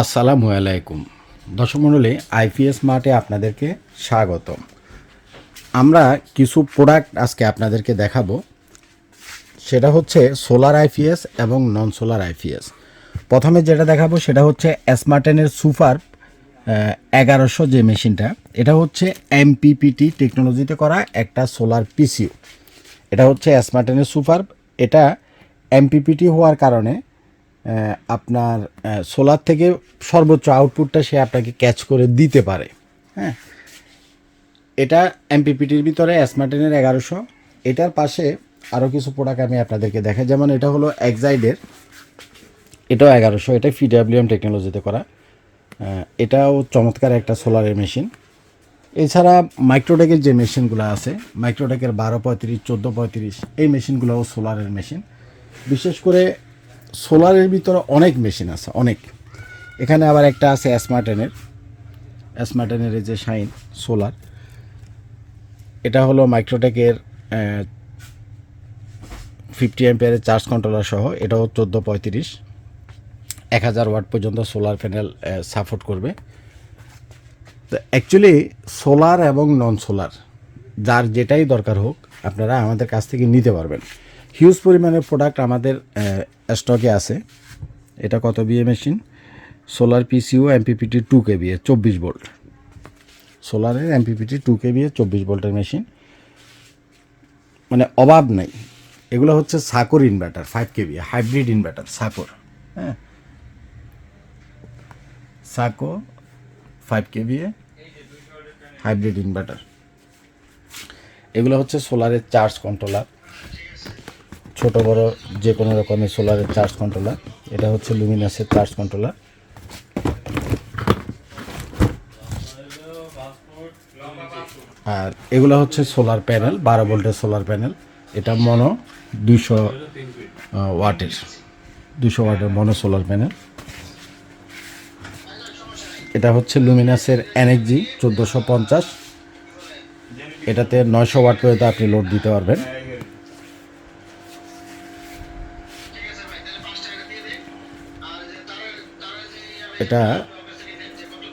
আসসালামু আলাইকুম। দর্শক মণ্ডলী, আইপিএস মার্টে আপনাদেরকে স্বাগতম। আমরা কিছু প্রোডাক্ট আজকে আপনাদেরকে দেখাবো। সেটা হচ্ছে সোলার আইপিএস এবং নন সোলার আইপিএস প্রথমে যেটা দেখাবো সেটা হচ্ছে স্মার্টেনের সুপার এগারোশো যে মেশিনটা, এটা হচ্ছে এমপিপিটি টেকনোলজিতে করা একটা সোলার পিসিউ এটা হচ্ছে স্মার্টেনের সুপার এটা এমপিপিটি হওয়ার কারণে আপনার সোলার থেকে সর্বোচ্চ আউটপুটটা সে আপনাকে ক্যাচ করে দিতে পারে। হ্যাঁ? এটা এমপিপিটির ভিতরে স্মার্টেনের এগারোশো। এটার পাশে আরও কিছু প্রোডাক্ট আমি আপনাদেরকে দেখাই। যেমন এটা হলো এক্সাইডের এটাও এগারোশো। এটা ফিডাব্লিউএম টেকনোলজিতে করা। এটাও চমৎকার একটা সোলারের মেশিন এছাড়া মাইক্রোটেকের যে মেশিনগুলো আছে মাইক্রোটেকের বারো পঁয়ত্রিশ, চোদ্দ পঁয়ত্রিশ, এই মেশিনগুলোও সোলারের মেশিন বিশেষ করে সোলারের ভিতরে অনেক মেশিন আছে, অনেক। এখানে আবার একটা আছে স্মার্টেনের স্মার্টেনের এই যে শাইন, সোলার। এটা হলো মাইক্রোটেকের ফিফটি এম্পিয়ারের চার্জ কন্ট্রোলার সহ, এটাও চোদ্দ পঁয়ত্রিশ। এক হাজার ওয়াট পর্যন্ত সোলার প্যানেল সাপোর্ট করবে। তো অ্যাকচুয়ালি সোলার এবং নন সোলার যার যেটাই দরকার হোক, আপনারা আমাদের কাছ থেকে নিতে পারবেন। হিউজ পরিমাণের প্রোডাক্ট আমাদের স্টকে আছে। এটা কত VA machine solar PCU MPPT two KV চব্বিশ ভোল্ট সোলারের এমপিপিটি টু কেবি চব্বিশ ভোল্টের মেশিন মানে অভাব নাই। এগুলো হচ্ছে সাকর inverter five KB hybrid inverter সাকর হ্যাঁ? Sako five KVA hybrid inverter এগুলো হচ্ছে সোলারের চার্জ কন্ট্রোলার ছোট, বড়, যে কোনো রকমের সোলারের চার্জ কন্ট্রোলার এটা হচ্ছে লুমিনাসের চার্জ কন্ট্রোলার আর এগুলো হচ্ছে সোলার প্যানেল বারো ভোল্টের সোলার প্যানেল এটা মনো দুশো ওয়াটের দুশো ওয়াটের মনো সোলার প্যানেল এটা হচ্ছে লুমিনাসের এনএক্সজি চোদ্দোশো পঞ্চাশ। এটাতে নয়শো ওয়াট পর্যন্ত আপনি লোড দিতে পারবেন। এটা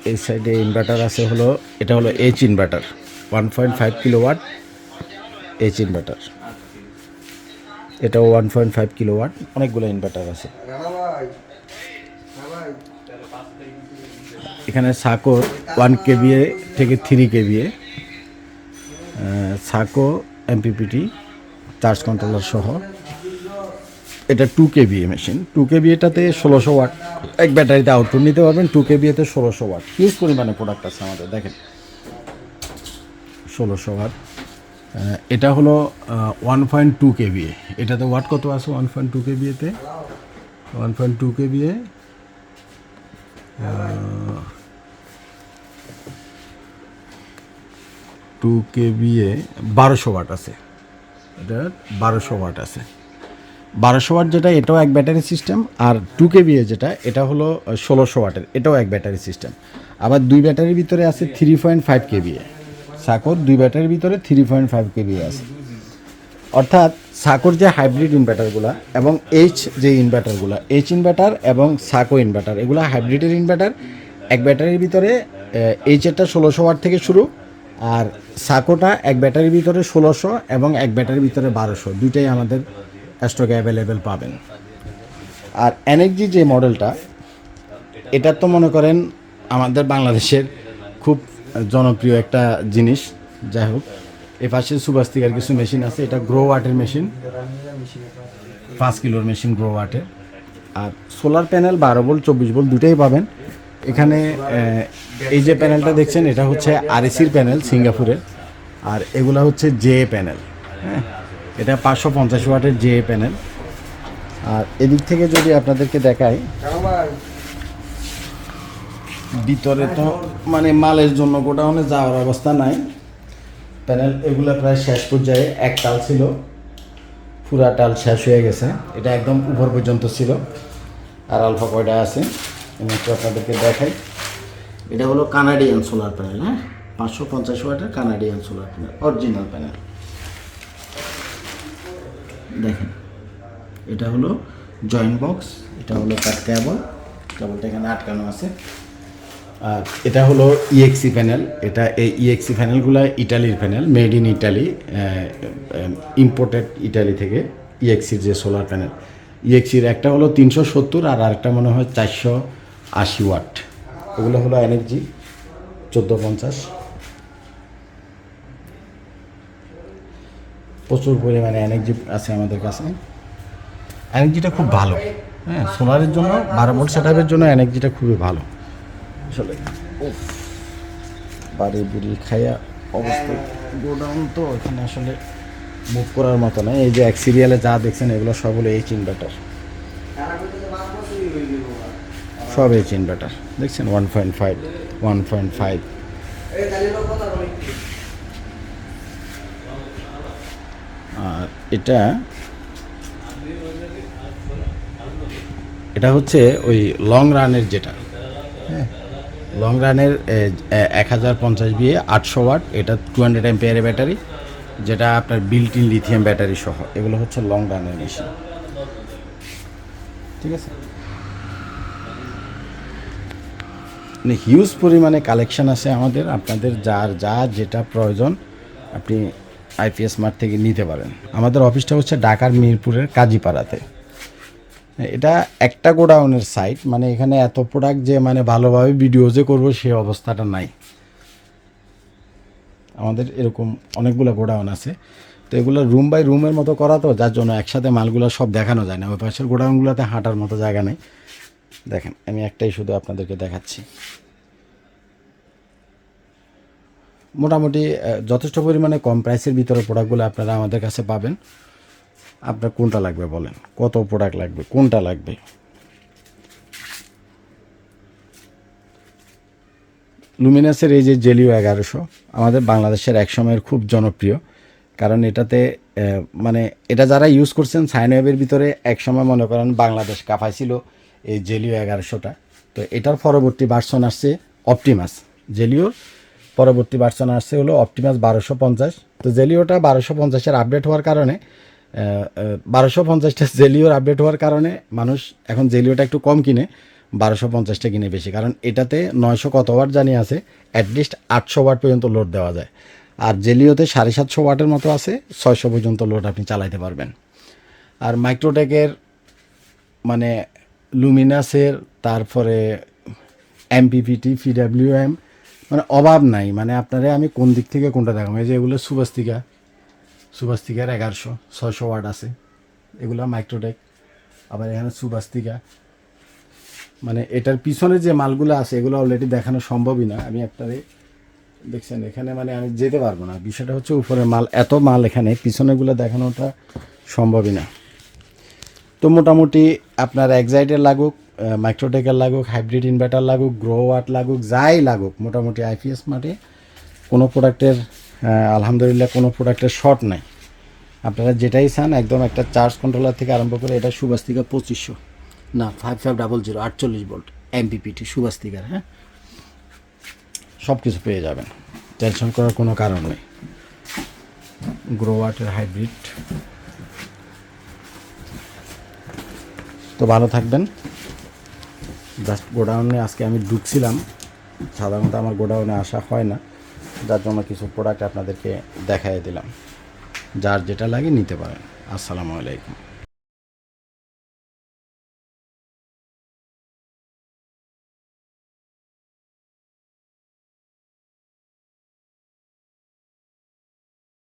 এই সাইডে ইনভার্টার আছে হলো, এটা হলো H inverter one point five kilo watt H inverter এটাও one point five kilo watt অনেকগুলো ইনভার্টার আছে। এখানে সাকো ওয়ান কেবিএ থেকে three KVA Sako MPPT charge controller সহ। এটা টু কেবিএ মেশিন টু কেবিএটাতে ষোলোশো ওয়াট এক ব্যাটারিতে আউটপুট নিতে পারবেন টু কেবিএতে ষোলোশো ওয়াট হিউজ পরিমাণে প্রোডাক্ট আছে আমাদের, দেখেন। ষোলোশো ওয়াট এটা হলো ওয়ান পয়েন্ট টু কেবিএ এটাতে ওয়াট কত আছে one point two কেবিএতে one point two KVA two KVA বারোশো ওয়াট আছে। এটা বারোশো ওয়াট আছে। বারোশো ওয়াট যেটা, এটাও এক ব্যাটারি সিস্টেম, আর টু কেবিএ যেটা, এটা হলো ষোলোশো ওয়াটের, এটাও এক ব্যাটারি সিস্টেম। আবার দুই ব্যাটারির ভিতরে আছে থ্রি পয়েন্ট ফাইভ কেবিএ সাকর দুই ব্যাটারির ভিতরে থ্রি পয়েন্ট ফাইভ কেবিএ আছে। অর্থাৎ সাকোর যে হাইব্রিড ইনভার্টারগুলো এবং এইচ যে ইনভার্টারগুলো এইচ ইনভার্টার এবং সাকো ইনভার্টার এগুলো হাইব্রিডের ইনভার্টার এক ব্যাটারির ভিতরে এইচেরটা ষোলোশো ওয়াট থেকে শুরু, আর সাকোটা এক ব্যাটারির ভিতরে ষোলোশো এবং এক ব্যাটারির ভিতরে বারোশো। দুইটাই আমাদের স্টকে অ্যাভেলেবেল পাবেন। আর এনএক্সজি যে মডেলটা এটা তো মনে করেন আমাদের বাংলাদেশের খুব জনপ্রিয় একটা জিনিস। যাই হোক, এ পাশে সুবাস্তিকার কিছু মেশিন আছে, এটা গ্রো ওয়াটের মেশিন পাঁচ কিলোর মেশিন গ্রো ওয়াটের আর সোলার প্যানেল বারো ভোল্ট চব্বিশ ভোল্ট দুটাই পাবেন। এখানে এই যে প্যানেলটা দেখছেন, এটা হচ্ছে আরএসির প্যানেল সিঙ্গাপুরের আর এগুলা হচ্ছে জে প্যানেল হ্যাঁ? এটা পাঁচশো পঞ্চাশ ওয়াটের জে প্যানেল। আর এদিক থেকে যদি আপনাদেরকে দেখাই, ভিতরে তো মানে মালের জন্য গোডাউনে যাওয়ার অবস্থা নাই। প্যানেল এগুলো প্রায় শেষ পর্যায়ে, এক টাল ছিল, পুরা টাল শেষ হয়ে গেছে। এটা একদম উপর পর্যন্ত ছিল। আর আলফা কয়টা আছে? আমি একটু আপনাদেরকে দেখাই। এটা হলো কানাডিয়ান সোলার প্যানেল হ্যাঁ? পাঁচশো পঞ্চাশ ওয়াটের Canadian solar panel, original panel. দেখেন। এটা হলো জয়েন্ট বক্স এটা হলো তার কেবল কেবলটা এখানে আটকানো আছে। আর এটা হলো ইএক্সি প্যানেল এটা এই ইএক্সি প্যানেলগুলো ইটালির panel made in Italy imported Italy থেকে ইএক্সির যে সোলার প্যানেল ইএক্সির একটা হলো তিনশো সত্তর আর আরেকটা মনে হয় চারশো আশি ওয়াট। ওগুলো হলো এনার্জি চোদ্দ পঞ্চাশ। প্রচুর পরিমাণে এনার্জি আছে আমাদের কাছে। এনার্জিটা খুব ভালো। হ্যাঁ সোলারের জন্য বারো ভোল্ট সেটআপের জন্য এনার্জিটা খুবই ভালো। আসলে বাড়ি বুড়ি খাইয়া অবস্থা গোডাউন তো, এখানে আসলে মুভ করার মতো নয় এই যে এক সিরিয়ালে যা দেখছেন, এগুলো সব হলো এইচ ইনভার্টার সব এইচ ইনভার্টার দেখছেন? One point five one point five আর এটা এটা হচ্ছে ওই লং রানের যেটা। হ্যাঁ। লং রানের এক হাজার পঞ্চাশ বিয়ে আটশো ওয়াট এটা টু হান্ড্রেড এমপিয়ারের ব্যাটারি যেটা আপনার বিল্ট ইন লিথিয়াম ব্যাটারি সহ এগুলো হচ্ছে লং রানের মেশিন ঠিক আছে? মানে হিউজ পরিমাণে কালেকশন আছে আমাদের আপনাদের যার যা যেটা প্রয়োজন আপনি আইপিএস মার্ট থেকে নিতে পারেন। আমাদের অফিসটা হচ্ছে ঢাকার মিরপুরের কাজীপাড়াতে। এটা একটা গোডাউনের সাইট মানে এখানে এত প্রোডাক্ট যে মানে ভালোভাবে ভিডিও যে করব সে অবস্থাটা নাই। আমাদের এরকম অনেকগুলো গোডাউন আছে। তো এগুলো রুম বাই রুমের মতো করা তো, যার জন্য একসাথে মালগুলো সব দেখানো যায় না। ওই পাশের গোডাউনগুলোতে হাঁটার মতো জায়গা নেই। দেখেন, আমি একটাই শুধু আপনাদেরকে দেখাচ্ছি। মোটামুটি যথেষ্ট পরিমাণে কম প্রাইসের ভিতরে প্রোডাক্টগুলো আপনারা আমাদের কাছে পাবেন। আপনার কোনটা লাগবে বলেন? কত প্রোডাক্ট লাগবে? কোনটা লাগবে? লুমিনাসের এই যে জেলিও এগারোশো, আমাদের বাংলাদেশের এক সময়ের খুব জনপ্রিয়। কারণ এটাতে মানে এটা যারা ইউজ করছেন, সাইনওয়েবের ভিতরে এক সময় মনে করেন বাংলাদেশ কাফাইছিল এই জেলিও এগারোশোটা। তো এটার পরবর্তী ভার্সন আসছে অপটিমাস জেলিওর পরবর্তী ভার্সন আসছে হলো অপটিমাস বারোশো পঞ্চাশ। তো জেলিওটা বারোশো পঞ্চাশের আপডেট হওয়ার কারণে বারোশো পঞ্চাশটা জেলিওর আপডেট হওয়ার কারণে মানুষ এখন জেলিওটা একটু কম কিনে, বারোশো পঞ্চাশটা কিনে বেশি। কারণ এটাতে নয়শো কত ওয়াট জানি আছে অ্যাটলিস্ট আটশো ওয়াট পর্যন্ত লোড দেওয়া যায়। আর জেলিওতে সাড়ে সাতশো ওয়াটের মতো আছে, ছয়শো পর্যন্ত লোড আপনি চালাইতে পারবেন। আর মাইক্রোটেকের মানে লুমিনাসের তারপরে এমপিপিটি পিডাব্লিউএম মানে অভাব নাই। মানে আপনারে আমি কোন দিক থেকে কোনটা দেখাবো? এই যে এগুলো সুবাস্তিকা। সুবাস্তিকার এগারোশো, ছয়শো ওয়াট আছে। এগুলো মাইক্রোটেক। আবার এখানে সুবাস্তিকা। মানে এটার পিছনে যে মালগুলো আছে, এগুলো অলরেডি দেখানো সম্ভবই না। আমি আপনারে দেখছেন, এখানে মানে আমি যেতে পারব না। বিষয়টা হচ্ছে উপরে মাল, এত মাল এখানে, পিছনেগুলো দেখানোটা সম্ভবই না। তো মোটামুটি আপনার এক্সাইটের লাগুক। মাইক্রোটেকের লাগুক হাইব্রিড ইনভার্টার লাগুক গ্রো ওয়াট লাগুক, যাই লাগুক, মোটামুটি আইপিএস মাঠে কোনো প্রোডাক্টের আলহামদুলিল্লাহ কোনো প্রোডাক্টের শর্ট নাই। আপনারা যেটাই চান, একদম একটা চার্জ কন্ট্রোলার থেকে আরম্ভ করে এটা সুবাস্তিকা পঁচিশশো। না ফাইভ ফাইভ ডাবল জিরো আটচল্লিশ ভোল্ট এমপিপিটি সুবাস্তিকার হ্যাঁ? সব কিছু পেয়ে যাবেন টেনশন করার কোনো কারণ নেই। গ্রো ওয়াটের হাইব্রিড তো ভালো থাকবেন। জাস্ট গোডাউনে আজকে আমি ঢুকছিলাম। সাধারণত আমার গোডাউনে আসা হয় না। যার জন্য কিছু প্রোডাক্ট আপনাদেরকে দেখাই দিলাম। যার যেটা লাগে নিতে পারেন। আসসালামু আলাইকুম।